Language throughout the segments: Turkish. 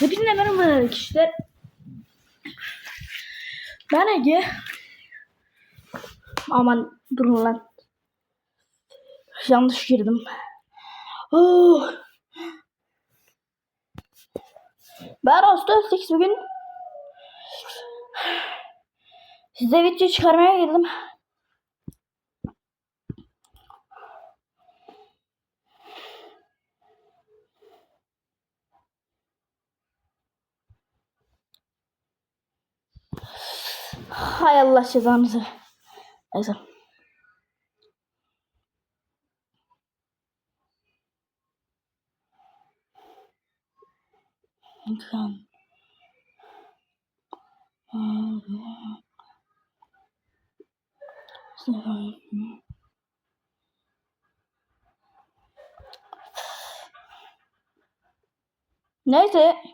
Hepinize merhaba arkadaşlar. Ben Ege. Aman durun lan. Yanlış girdim. Oh. Ben Ağustos 8 bugün size video çıkarmaya geldim. Hay Allah cezanızı. Neyse. Lütfen. Neyse.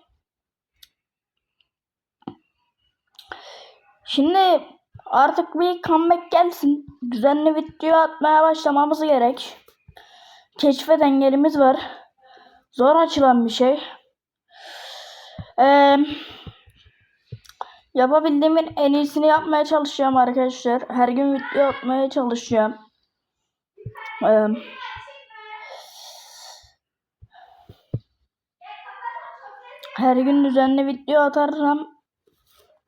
Şimdi artık bir comeback gelsin. Düzenli video atmaya başlamamız gerek. Keşfet engelimiz var. Zor açılan bir şey. Ee, yapabildiğimin en iyisini yapmaya çalışacağım arkadaşlar. Her gün video atmaya çalışacağım. Ee, her gün düzenli video atarsam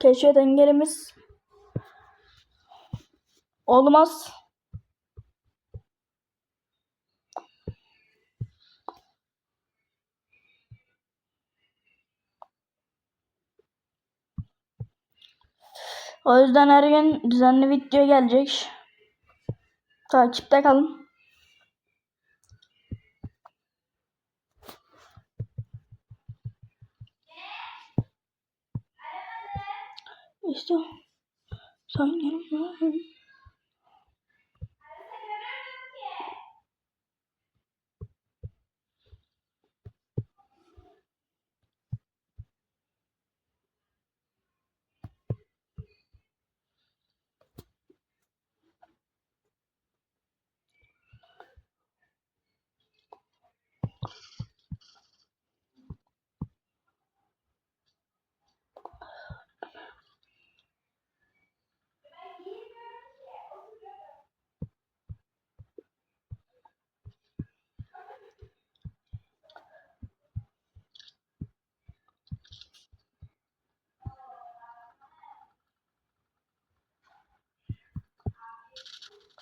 keşfet engelimiz olmaz. O yüzden her gün düzenli video gelecek. Takipte kalın. California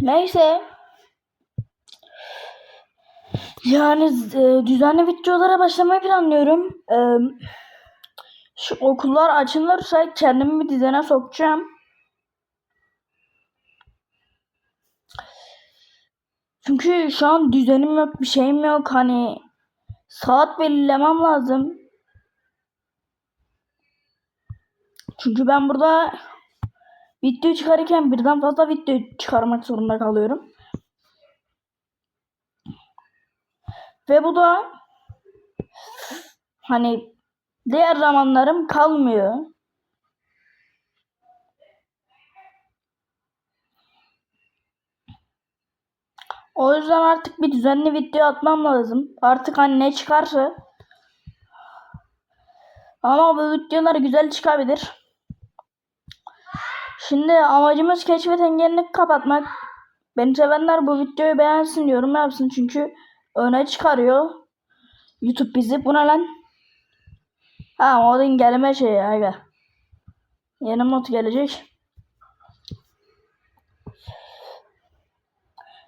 Neyse. Yani e, düzenli videolara başlamayı planlıyorum. E, şu okullar açılırsa kendimi bir düzene sokacağım. Çünkü şu an düzenim yok, bir şeyim yok. Hani saat belirlemem lazım. Çünkü ben burada video çıkarırken birden fazla video çıkarmak zorunda kalıyorum. Ve bu da hani diğer zamanlarım kalmıyor. O yüzden artık bir düzenli video atmam lazım. Artık hani ne çıkarsa. Ama bu videolar güzel çıkabilir. Şimdi amacımız keşfet engelini kapatmak. Beni sevenler bu videoyu beğensin, yorum yapsın çünkü öne çıkarıyor. YouTube bizi. Bu ne lan? Ha modun gelme şeyi aga. Yeni mod gelecek.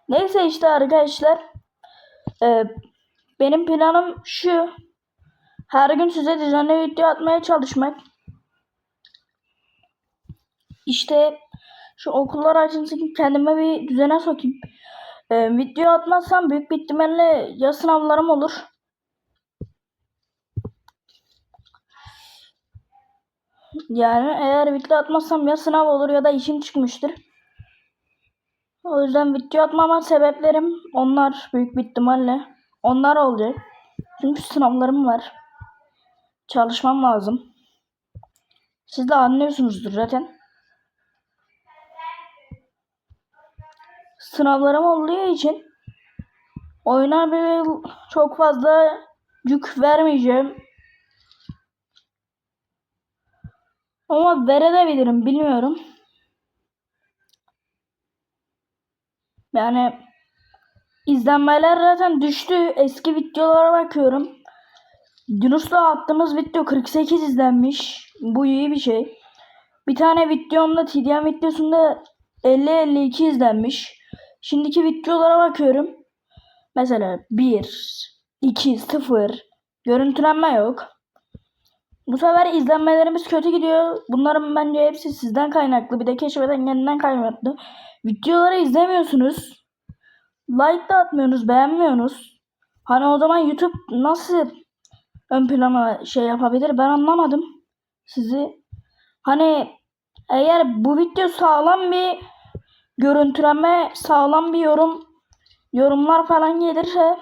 Neyse işte arkadaşlar. Ee, benim planım şu. Her gün size düzenli video atmaya çalışmak. İşte şu okullar açılsın ki kendime bir düzene sokayım. Ee, video atmazsam büyük bir ihtimalle ya sınavlarım olur. Yani eğer video atmazsam ya sınav olur ya da işim çıkmıştır. O yüzden video atmama sebeplerim onlar büyük bir ihtimalle. Onlar olacak. Çünkü sınavlarım var. Çalışmam lazım. Siz de anlıyorsunuzdur zaten. Sınavlarım olduğu için oyuna bir çok fazla yük vermeyeceğim. Ama verebilirim bilmiyorum. Yani izlenmeler zaten düştü. Eski videolara bakıyorum. Yunus'la attığımız video 48 izlenmiş. Bu iyi bir şey. Bir tane videomda TDM videosunda 50-52 izlenmiş. Şimdiki videolara bakıyorum. Mesela 1, 2, 0. Görüntülenme yok. Bu sefer izlenmelerimiz kötü gidiyor. Bunların bence hepsi sizden kaynaklı. Bir de keşfeden kendinden kaynaklı. Videoları izlemiyorsunuz. Like da atmıyorsunuz, beğenmiyorsunuz. Hani o zaman YouTube nasıl ön plana şey yapabilir ben anlamadım sizi. Hani eğer bu video sağlam bir görüntüleme, sağlam bir yorum, yorumlar falan gelirse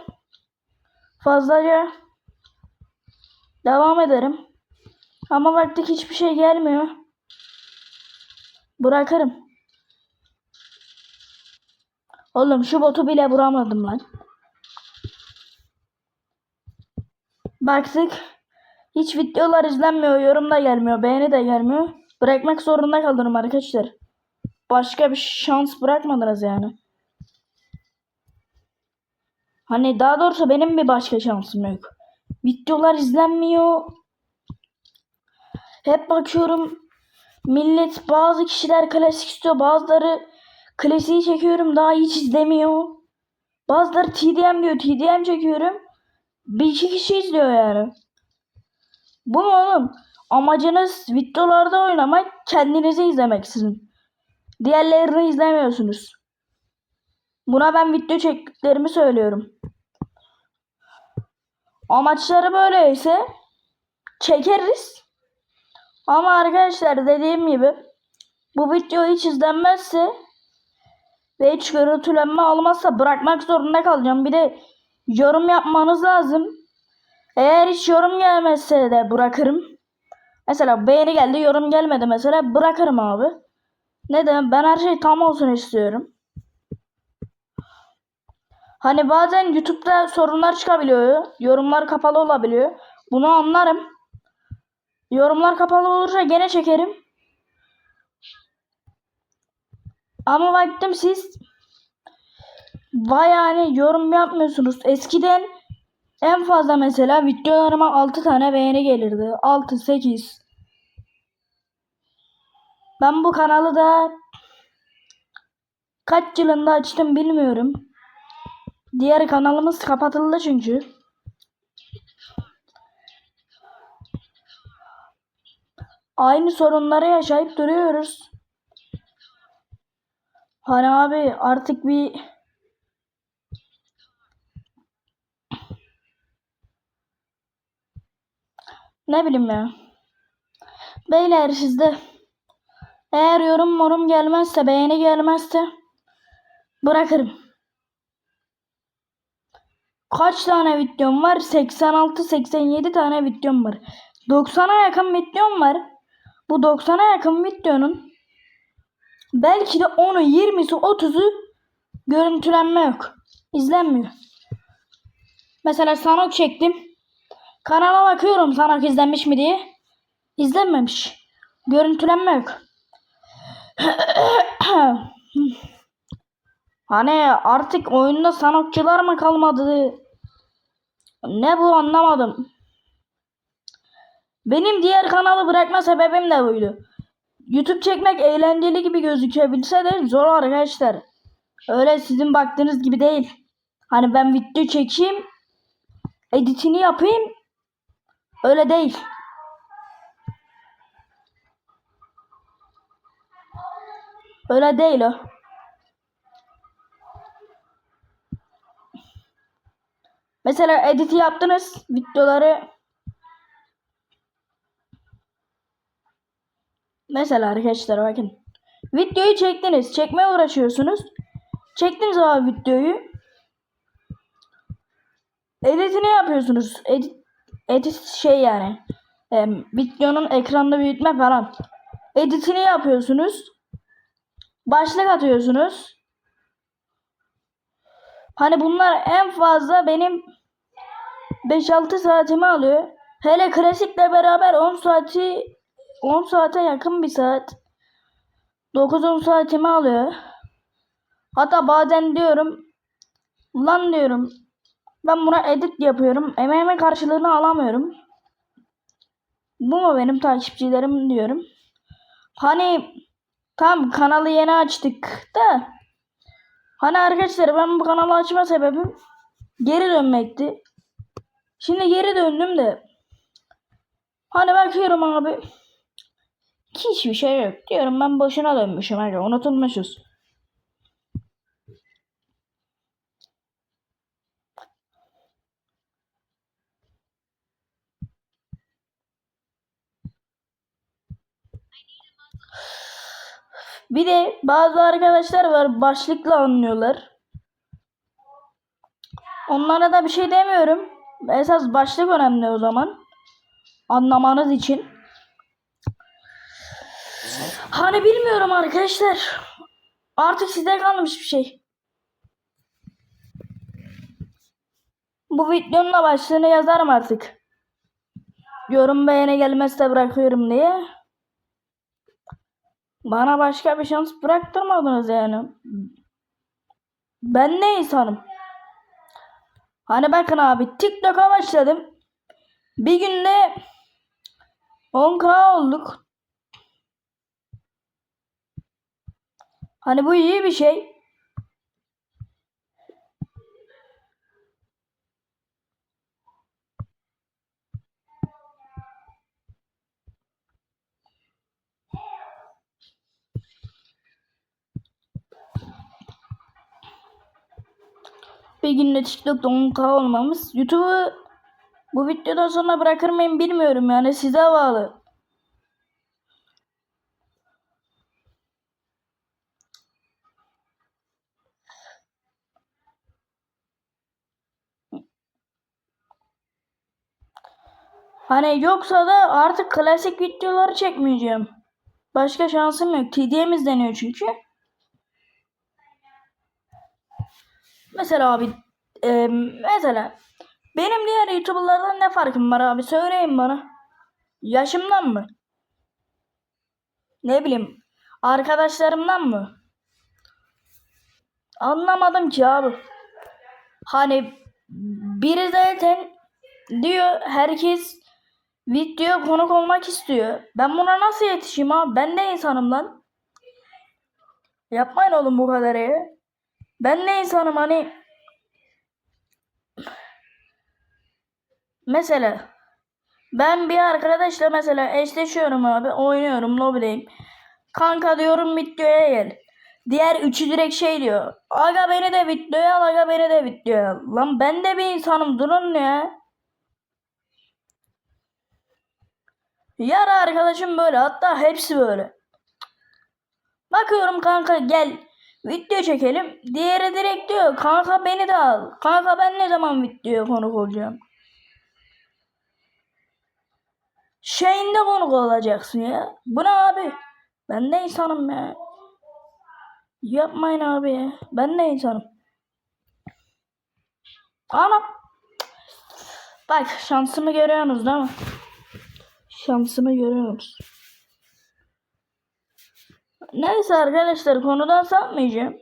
fazlaca devam ederim. Ama baktık hiçbir şey gelmiyor. Bırakırım. Oğlum şu botu bile vuramadım lan. Baktık. Hiç videolar izlenmiyor, yorum da gelmiyor, beğeni de gelmiyor. Bırakmak zorunda kaldım arkadaşlar. Başka bir şans bırakmadınız yani. Hani daha doğrusu benim bir başka şansım yok. Videolar izlenmiyor. Hep bakıyorum millet bazı kişiler klasik istiyor bazıları klasiği çekiyorum daha hiç izlemiyor. Bazıları TDM diyor TDM çekiyorum. Bir iki kişi izliyor yani. Bu mu oğlum? Amacınız videolarda oynamak kendinizi izlemek sizin. Diğerlerini izlemiyorsunuz. Buna ben video çektiklerimi söylüyorum. Amaçları böyleyse çekeriz. Ama arkadaşlar dediğim gibi bu video hiç izlenmezse ve hiç görüntülenme almazsa bırakmak zorunda kalacağım. Bir de yorum yapmanız lazım. Eğer hiç yorum gelmezse de bırakırım. Mesela beğeni geldi yorum gelmedi mesela bırakırım abi. Neden? Ben her şey tam olsun istiyorum. Hani bazen YouTube'da sorunlar çıkabiliyor. Yorumlar kapalı olabiliyor. Bunu anlarım. Yorumlar kapalı olursa gene çekerim. Ama baktım siz vay yani yorum yapmıyorsunuz. Eskiden en fazla mesela videolarıma 6 tane beğeni gelirdi. 6 8. Ben bu kanalı da kaç yılında açtım bilmiyorum. Diğer kanalımız kapatıldı çünkü. Aynı sorunları yaşayıp duruyoruz. Hani abi artık bir ne bileyim ya. Beyler sizde eğer yorum morum gelmezse beğeni gelmezse bırakırım. Kaç tane videom var? 86-87 tane videom var. 90'a yakın videom var. Bu 90'a yakın videonun belki de 10'u 20'si 30'u görüntülenme yok. İzlenmiyor. Mesela sanok çektim. Kanala bakıyorum sanok izlenmiş mi diye. İzlenmemiş. Görüntülenme yok. hani artık oyunda sanatçılar mı kalmadı? Ne bu anlamadım. Benim diğer kanalı bırakma sebebim de buydu. YouTube çekmek eğlenceli gibi gözükebilse de zor arkadaşlar. Öyle sizin baktığınız gibi değil. Hani ben video çekeyim, editini yapayım. Öyle değil. Öyle değil o. Mesela editi yaptınız. Videoları Mesela arkadaşlar bakın. Videoyu çektiniz. Çekmeye uğraşıyorsunuz. Çektiniz abi videoyu. Editini yapıyorsunuz. Edit, edit şey yani. Em, videonun ekranda büyütme falan. Editini yapıyorsunuz. Başlık atıyorsunuz. Hani bunlar en fazla benim 5-6 saatimi alıyor. Hele klasikle beraber 10 saati 10 saate yakın bir saat. 9-10 saatimi alıyor. Hatta bazen diyorum lan diyorum ben buna edit yapıyorum. Emeğimin karşılığını alamıyorum. Bu mu benim takipçilerim diyorum. Hani tam kanalı yeni açtık da hani arkadaşlar ben bu kanalı açma sebebim geri dönmekti. Şimdi geri döndüm de hani bakıyorum abi hiçbir şey yok. Diyorum ben boşuna dönmüşüm. Hani unutulmuşuz. Bir de bazı arkadaşlar var başlıkla anlıyorlar. Onlara da bir şey demiyorum. Esas başlık önemli o zaman. Anlamanız için. Hani bilmiyorum arkadaşlar. Artık size kalmış bir şey. Bu videonun da başlığını yazarım artık. Yorum beğeni gelmezse bırakıyorum diye. Bana başka bir şans bıraktırmadınız yani. Ben ne insanım? Hani bakın abi TikTok'a başladım. Bir günde 10k olduk. Hani bu iyi bir şey. Bir günde TikTok'ta 10k olmamız. YouTube'u bu videodan sonra bırakır mıyım bilmiyorum yani size bağlı. Hani yoksa da artık klasik videoları çekmeyeceğim. Başka şansım yok. TDM izleniyor çünkü. Mesela abi e, mesela benim diğer YouTuber'lardan ne farkım var abi? Söyleyin bana. Yaşımdan mı? Ne bileyim arkadaşlarımdan mı? Anlamadım ki abi. Hani biri zaten diyor herkes video konuk olmak istiyor. Ben buna nasıl yetişeyim abi? Ben de insanım lan. Yapmayın oğlum bu kadar ya. Ben de insanım hani. Mesela ben bir arkadaşla mesela eşleşiyorum abi. Oynuyorum lobideyim. Kanka diyorum videoya gel. Diğer üçü direkt şey diyor. Aga beni de videoya al, aga beni de videoya al. Lan ben de bir insanım durun ya. Yar arkadaşım böyle hatta hepsi böyle. Bakıyorum kanka gel video çekelim. Diğeri direkt diyor kanka beni de al. Kanka ben ne zaman videoya konuk olacağım? Şeyinde konuk olacaksın ya. Bu ne abi? Ben de insanım ya. Yapmayın abi ya. Ben de insanım. Anam. Bak şansımı görüyorsunuz değil mi? Şansımı görüyorsunuz. Neyse arkadaşlar konudan sapmayacağım.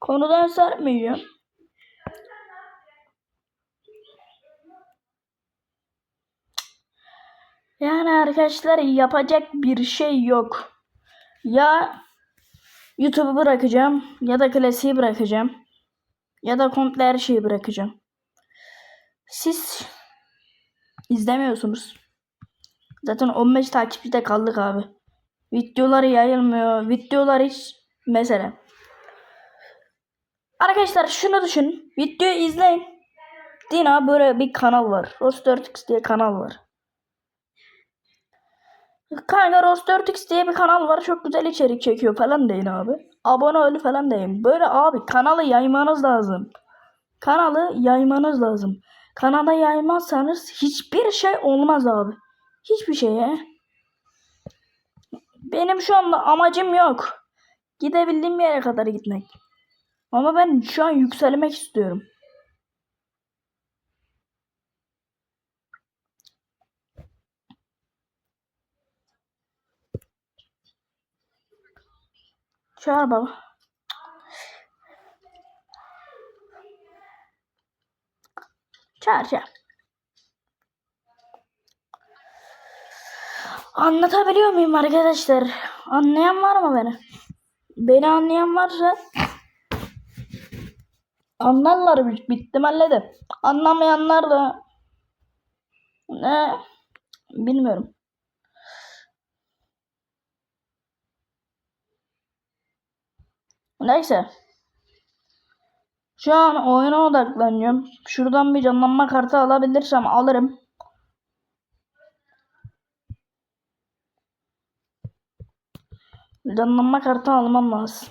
Konudan sarmayacağım. Yani arkadaşlar yapacak bir şey yok. Ya YouTube'u bırakacağım ya da klasiği bırakacağım. Ya da komple her şeyi bırakacağım. Siz izlemiyorsunuz. Zaten 15 takipçide kaldık abi. Videoları yayılmıyor. Videolar hiç Mesela. Arkadaşlar şunu düşün. Videoyu izleyin. Dina böyle bir kanal var. Ross 4X diye kanal var. Kanka Ross 4X diye bir kanal var. Çok güzel içerik çekiyor falan deyin abi. Abone ol falan deyin. Böyle abi kanalı yaymanız lazım. Kanalı yaymanız lazım. Kanala yaymazsanız hiçbir şey olmaz abi. Hiçbir şey ya. Benim şu anda amacım yok. Gidebildiğim yere kadar gitmek. Ama ben şu an yükselmek istiyorum. Çağır baba. Çağır. Anlatabiliyor muyum arkadaşlar? Anlayan var mı beni? Beni anlayan varsa anlarlar büyük bir ihtimalle. Anlamayanlar da ne bilmiyorum. Neyse. Şu an oyuna odaklanıyorum. Şuradan bir canlanma kartı alabilirsem alırım. Canlanma kartı almam lazım.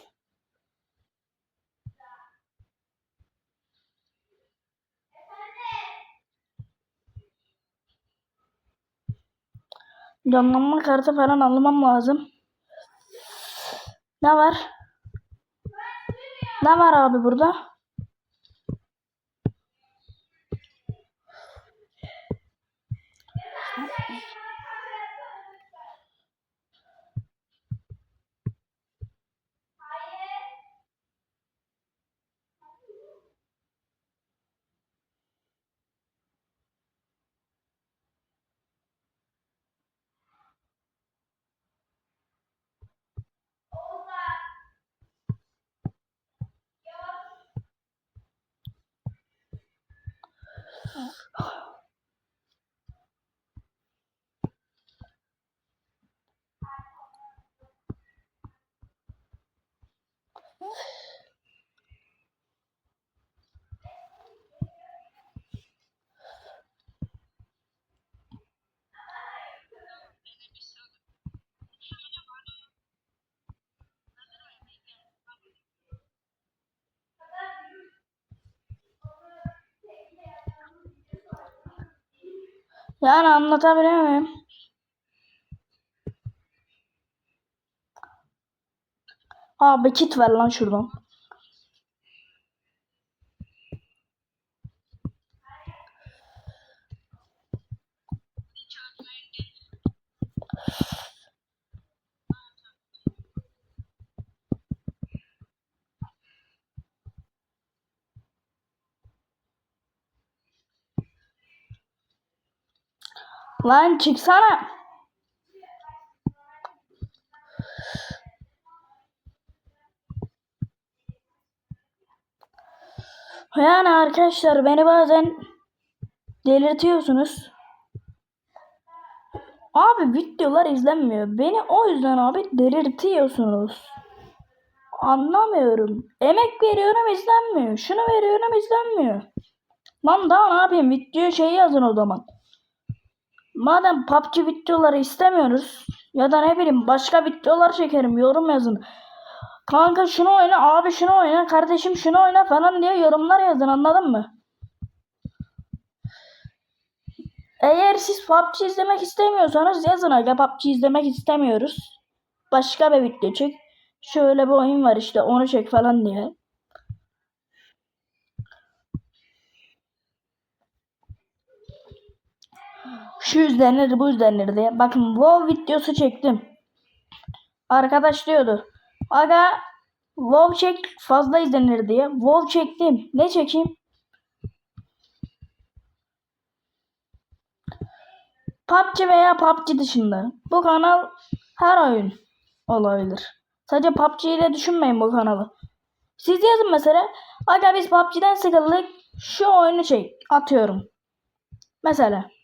Canlanma kartı falan almam lazım. Ne var? Ne var abi burada? 啊。Yani anlatabiliyor? Abi kit ver lan şuradan. Lan çıksana. Yani arkadaşlar beni bazen delirtiyorsunuz. Abi videolar izlenmiyor. Beni o yüzden abi delirtiyorsunuz. Anlamıyorum. Emek veriyorum izlenmiyor. Şunu veriyorum izlenmiyor. Lan daha ne yapayım? Video şey yazın o zaman. Madem PUBG videoları istemiyoruz ya da ne bileyim başka videolar çekerim yorum yazın. Kanka şunu oyna, abi şunu oyna, kardeşim şunu oyna falan diye yorumlar yazın anladın mı? Eğer siz PUBG izlemek istemiyorsanız yazın aga PUBG izlemek istemiyoruz. Başka bir video çek. Şöyle bir oyun var işte onu çek falan diye. Şu izlenir bu izlenir diye. Bakın WoW videosu çektim. Arkadaş diyordu. Aga WoW çek fazla izlenir diye. WoW çektim. Ne çekeyim? PUBG veya PUBG dışında. Bu kanal her oyun olabilir. Sadece PUBG ile düşünmeyin bu kanalı. Siz yazın mesela. Aga biz PUBG'den sıkıldık. Şu oyunu çek. Atıyorum. Mesela.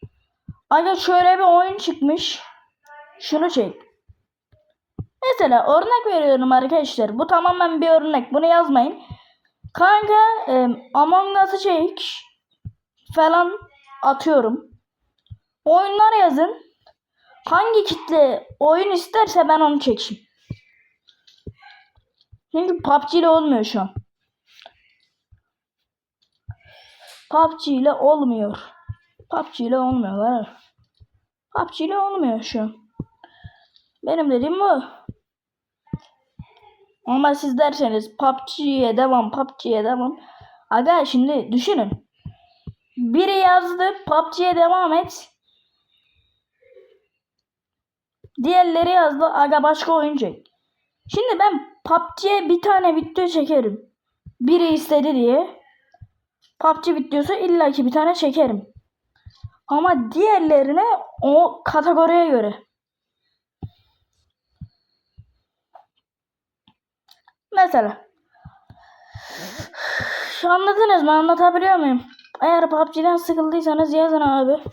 Aga şöyle bir oyun çıkmış. Şunu çek. Mesela örnek veriyorum arkadaşlar. Bu tamamen bir örnek. Bunu yazmayın. Kanka e, Among Us'ı çek falan atıyorum. Oyunlar yazın. Hangi kitle oyun isterse ben onu çekeyim. Çünkü PUBG ile olmuyor şu an. PUBG ile olmuyor. PUBG ile olmuyor. Var. PUBG ile olmuyor şu. Benim dediğim bu. Ama siz derseniz PUBG'ye devam, PUBG'ye devam. Aga şimdi düşünün. Biri yazdı PUBG'ye devam et. Diğerleri yazdı aga başka oyun. Şimdi ben PUBG'ye bir tane video çekerim. Biri istedi diye. PUBG videosu illaki bir tane çekerim. Ama diğerlerine o kategoriye göre. Mesela. Şu anladınız mı? Anlatabiliyor muyum? Eğer PUBG'den sıkıldıysanız yazın abi.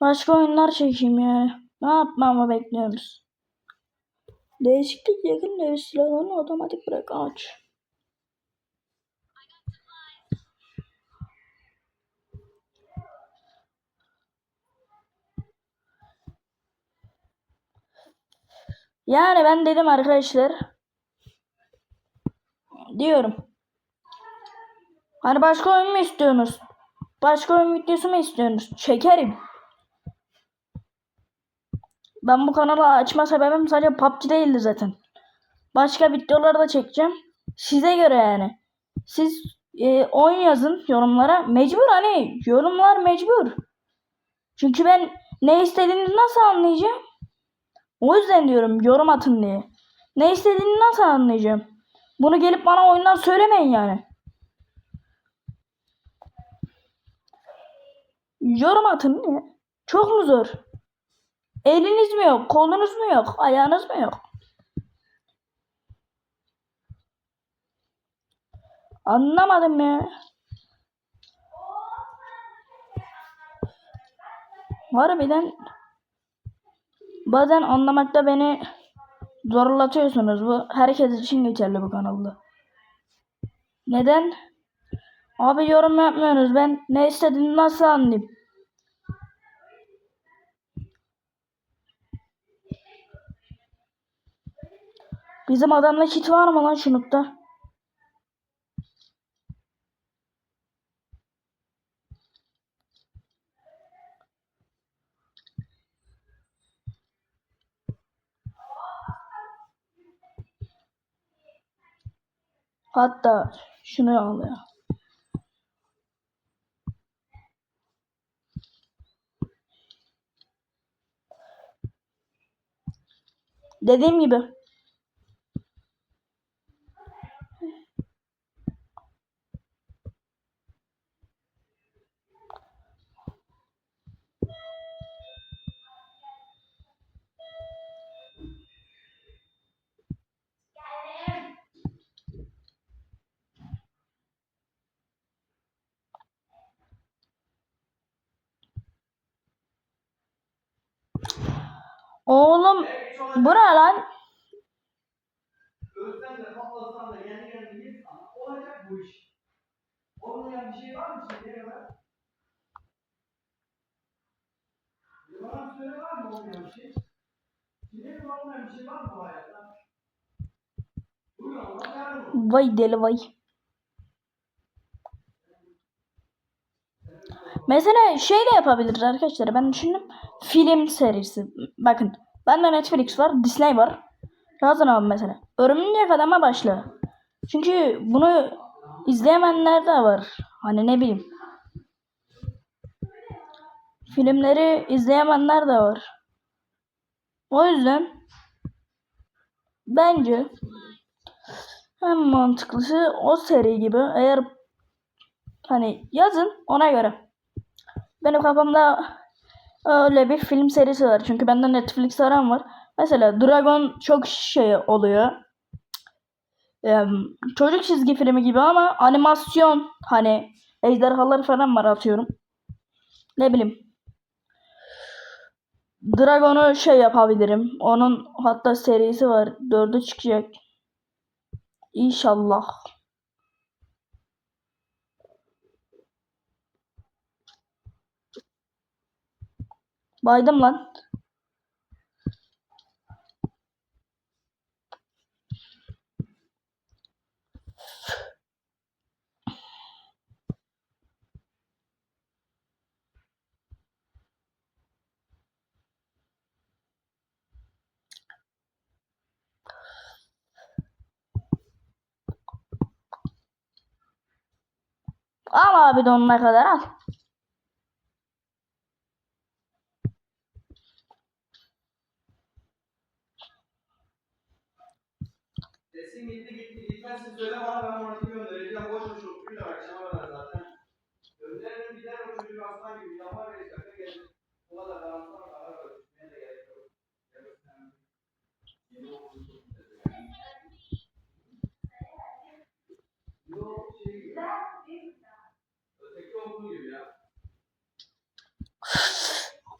Başka oyunlar çekeyim yani. Ne yapmamı bekliyorsunuz? Değişiklik yakın dövüş silahlarını otomatik bırak aç. Yani ben dedim arkadaşlar. Diyorum. Hani başka oyun mu istiyorsunuz? Başka oyun videosu mu istiyorsunuz? Çekerim. Ben bu kanalı açma sebebim sadece PUBG değildi zaten. Başka videolar da çekeceğim. Size göre yani. Siz e, oyun yazın yorumlara. Mecbur hani yorumlar mecbur. Çünkü ben ne istediğinizi nasıl anlayacağım? O yüzden diyorum yorum atın diye. Ne istediğini nasıl anlayacağım? Bunu gelip bana oyundan söylemeyin yani. Yorum atın diye. Çok mu zor? Eliniz mi yok? Kolunuz mu yok? Ayağınız mı yok? Anlamadım ya. Harbiden bazen anlamakta beni zorlatıyorsunuz. Bu herkes için geçerli bu kanalda. Neden? Abi yorum yapmıyorsunuz. Ben ne istediğini nasıl anlayayım? Bizim adamda kit var mı lan şunlukta? Hatta şunu al ya. Dediğim gibi Oğlum bu ne lan? Ölsen de patlasan da kendi kendine git olacak bu iş. Olmayan bir şey var mı şimdiye kadar? Bana söyle var mı olmayan bir şey? Şimdiye kadar olmayan bir şey var mı bu hayatta? Buyur Allah yardım olsun. Vay deli vay. Mesela şey de yapabiliriz arkadaşlar. Ben düşündüm. Film serisi. Bakın. Bende Netflix var. Disney var. Yazın abi mesela. Örümcek Adam'a başla. Çünkü bunu izleyemeyenler de var. Hani ne bileyim. Filmleri izleyemeyenler de var. O yüzden bence en mantıklısı o seri gibi. Eğer hani yazın ona göre. Benim kafamda öyle bir film serisi var. Çünkü bende Netflix aram var. Mesela Dragon çok şey oluyor. Eee, çocuk çizgi filmi gibi ama animasyon hani ejderhalar falan var atıyorum. Ne bileyim. Dragon'u şey yapabilirim. Onun hatta serisi var. Dördü çıkacak. İnşallah. Baydım lan. Al abi donuna kadar al. Sesin gitti gitti gitmezsin söyle bana ben onu göndereceğim. Boş boş okuyla akşama kadar zaten. Gönderirim gider o çocuk aslan gibi yapar beş dakika gelir. O kadar garantılar karar verir. Ne de gerek yok. Evet, sen- Yeni okulun çok güzel yani. Yok şey gibi. Öteki okul gibi ya.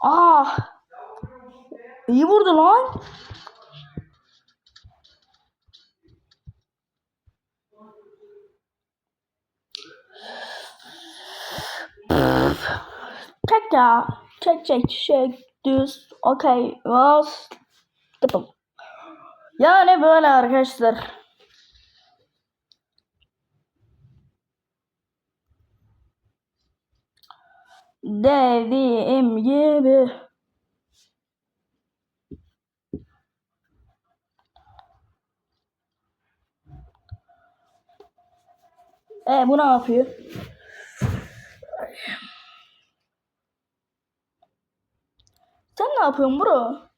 Ah. İyi vurdu lan. Çek ya. Çek çek. Çek. Düz. Okey. Was. Tıpım. Yani böyle arkadaşlar. Dediğim gibi. E bu ne yapıyor? Sen ne yapıyorsun bro?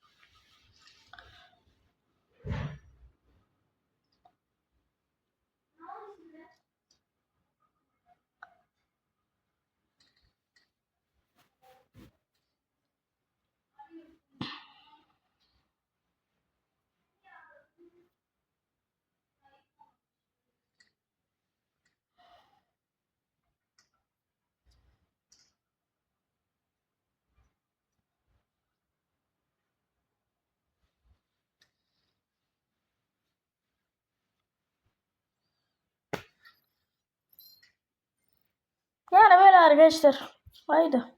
Yani böyle arkadaşlar. Haydi.